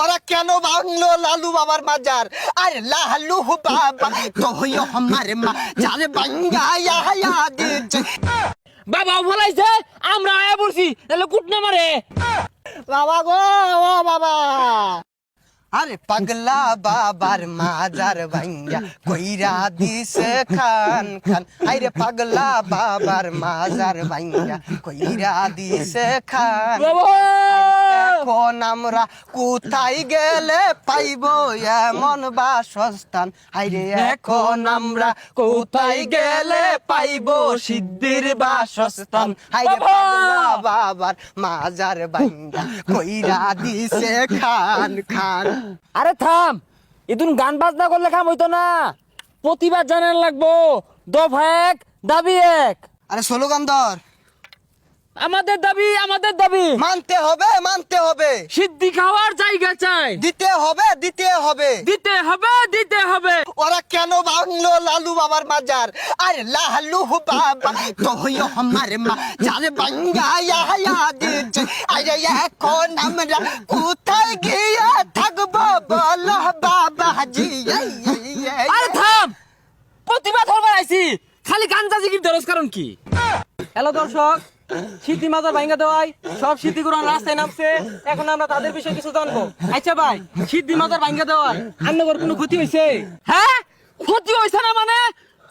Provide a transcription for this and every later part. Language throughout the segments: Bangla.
ওরা কেন ভাঙলো লালু বাবার মাজার? আরে লালু বাবা তো আমার মা যার ভাঙ্গা ইয়া দিচ্ছে বাবা বলাইছে আমরা আয়া পড়ছি তাহলে কুটনা মারে। বাবা গো ও বাবা। আরে পাগলা বাবার মাজার ভাঙ্গা কইরা দিছে খান খান। আরে পাগলা বাবার মাজার ভাঙ্গা কইরা দিছে খান বাবা এখন আমরা কোথায় গেলে পাইব? এমন বাসস্থান। হাইরে এখন আমরা কোথায় গেলে পাইব? সিদ্ধির বাসস্থান। হাইরে বাবার মাজার বাইন্দা কইরা দিছে খান খান। আরে থাম ইতুন গান বাজনা করলে কাম হইতো না। প্রতিবাদ জানান লাগবো। দফা এক দাবি এক। আরে স্লোগান ধর। আমাদের দাবি আমাদের দাবি। মানতে হবে মানতে হবে। সিদ্ধি খাওয়ার জায়গা চাই। দিতে হবে দিতে হবে। দিতে হবে দিতে হবে। ওরা কেন ভাঙলো লালু বাবার মাজার? আরে লালু বাবা তো আমার মা যার ভাঙ্গা ইয়া দিচ্ছে আরে এখন আমরা কোথায় গিয়ে থাকব বলো বাবা? জি আরে থাম! প্রতিবাদ হবার আইছি। খালি গাঞ্জা জিকির দরজ কারণ কি? হ্যালো দর্শক স্মৃতি মাজার ভাঙ্গা দেওয়ায় সব স্মৃতিগুলো রাস্তায় নামছে। এখন আমরা তাদের বিষয়ে কিছু জানব। আচ্ছা ভাই স্মৃতি মাজার ভাঙ্গা দেওয়ায় আপনার কোনো ক্ষতি হয়েছে? হ্যাঁ? ক্ষতি হয়েছে না মানে?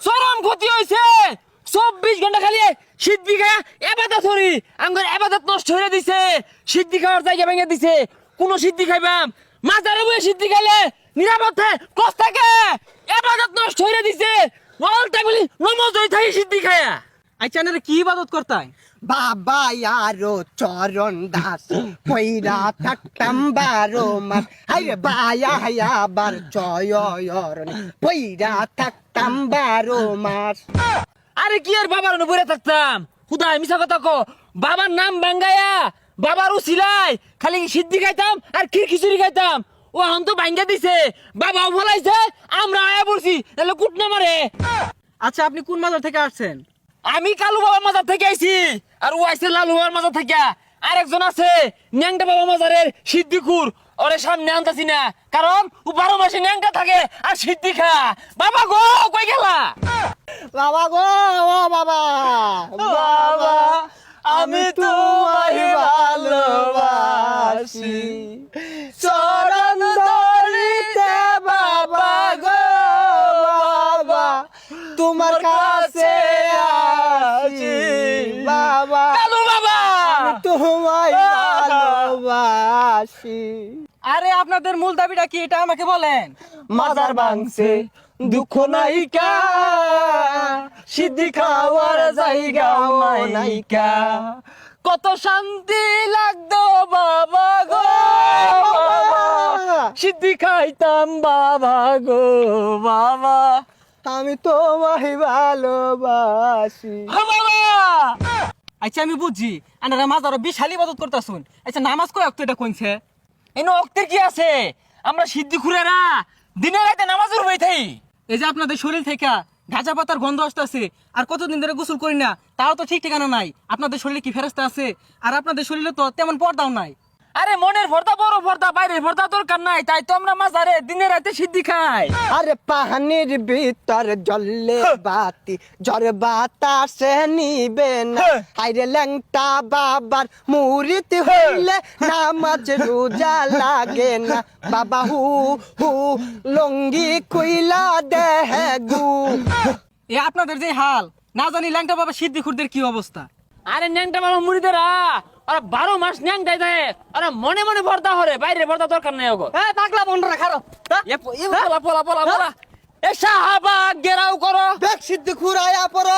চরম ক্ষতি হয়েছে। চব্বিশ ঘণ্টা খালি সিদ্ধি খায়া এবাদত হরি আঙ্গুর এবাদত নষ্ট হয়ে দিছে। সিদ্ধি খাওয়ার জায়গা ভেঙে দিছে। কোন সিদ্ধি খাইবাম মাজারে বয়ে সিদ্ধি খাইলে নিরাপদ কষ্ট থাকে। এবাদত নষ্ট হয়ে দিছে। অলটা বলি নমজ হয়ে থাকি সিদ্ধি খায়া আচ্ছা কি ইবাদত করতাই বাবা আরও চরণ দাস কইরা থাকতাম বারো মাস। আরে বায়া আবার চয়রণ কইরা থাকতাম বারো মাস। আরে কি আর বাবার উপরে থাকতাম? খুদাই মিছা কথা কো বাবার নাম বাঙ্গায়া বাবার উসিলাই খালি সিদ্ধি খাইতাম আর ক্ষীর খিচুড়ি খাইতাম। ও এখন তো বাঙ্গা দিছে। বাবাও ফলাইছে আমরা আয়া পড়ছি তাহলে কুটনা মারে। আচ্ছা আপনি কোন মাজার থেকে আসছেন? আমি কালু বাবার মাজার থেকে আইছি, আর ও আইছে লালু বাবার মাজার থেকে। আরেকজন আছে, ন্যাংটা বাবা মাজারের সিদ্দিকুর। ওরে সামনে আনতাছি না, কারণ ও বারো মাসে ন্যাংটা থাকে আর সিদ্ধি খা বাবা গো, কই গেলা? বাবা গো, ও বাবা। বাবা, আমি তোমায় ভালোবাসি। ভালোবাসি আরে আপনাদের মূল দাবিটা কি এটা আমাকে বলেন? মাজার ভাঙছে দুঃখ নাইকা সিদ্ধি খাওয়ার জায়গা নাইকা কত শান্তি লাগতো বাবা গো। সিদ্ধি খাইতাম বাবা গো বাবা। আমি তোমায় ভালোবাসি। হা বাবা। আচ্ছা আমি বুঝছি। আপনারা আরও বিশাল ইবাদত করতেছুন। আচ্ছা নামাজ কয় অক্ত এটা কইছে এই অক্তের কি আছে? আমরা সিদ্ধি খুরেরা, দিনে রাতে নামাজ উড়বাই থাই। এই যে আপনাদের শরীর থেকে গাঁজা পাতার গন্ধ আসতেছে, আর কতদিন ধরে গোসল করি না, তাও তো ঠিক ঠিকানা নাই। আপনাদের শরীরে কি ফেরাস্তা আছে? আর আপনাদের শরীরে তো তেমন পর্দাও নাই। আরে মনের ভর্তা বড় ভর্তা বাইরের ভর্তা দরকার নাই তাই তো আমরা মাজারে দিনে রাতে সিদ্ধি খাই। আরে পাহানির ভিতর জলে বাতি জ্বর বাতাসে নিবে না। আরে ল্যাংটা বাবার মুরিত হইলে নামাজ রোজা লাগে না। বাবা হু হু লঙ্গি কইলা দেহ গু। এ আপনাদের যে হাল না জানি ল্যাংটা বাবা সিদ্ধি খুরদের কি অবস্থা? আরে ন্যাংটা মামা মুড়িদেরা বারো মাস ন্যাং দেয় দেয় আরে মনে মনে ভর্তা হরে বাইরে ভর্তা দরকার নেই ওগো। হ্যাঁ পাগলা বন্ধরা খারো। পোলা পোলা পোলা পোলা পলা পলা পলা এ সাহাবা গেরাও করো। দেখ সিদ্ধ খুরায়া পড়ো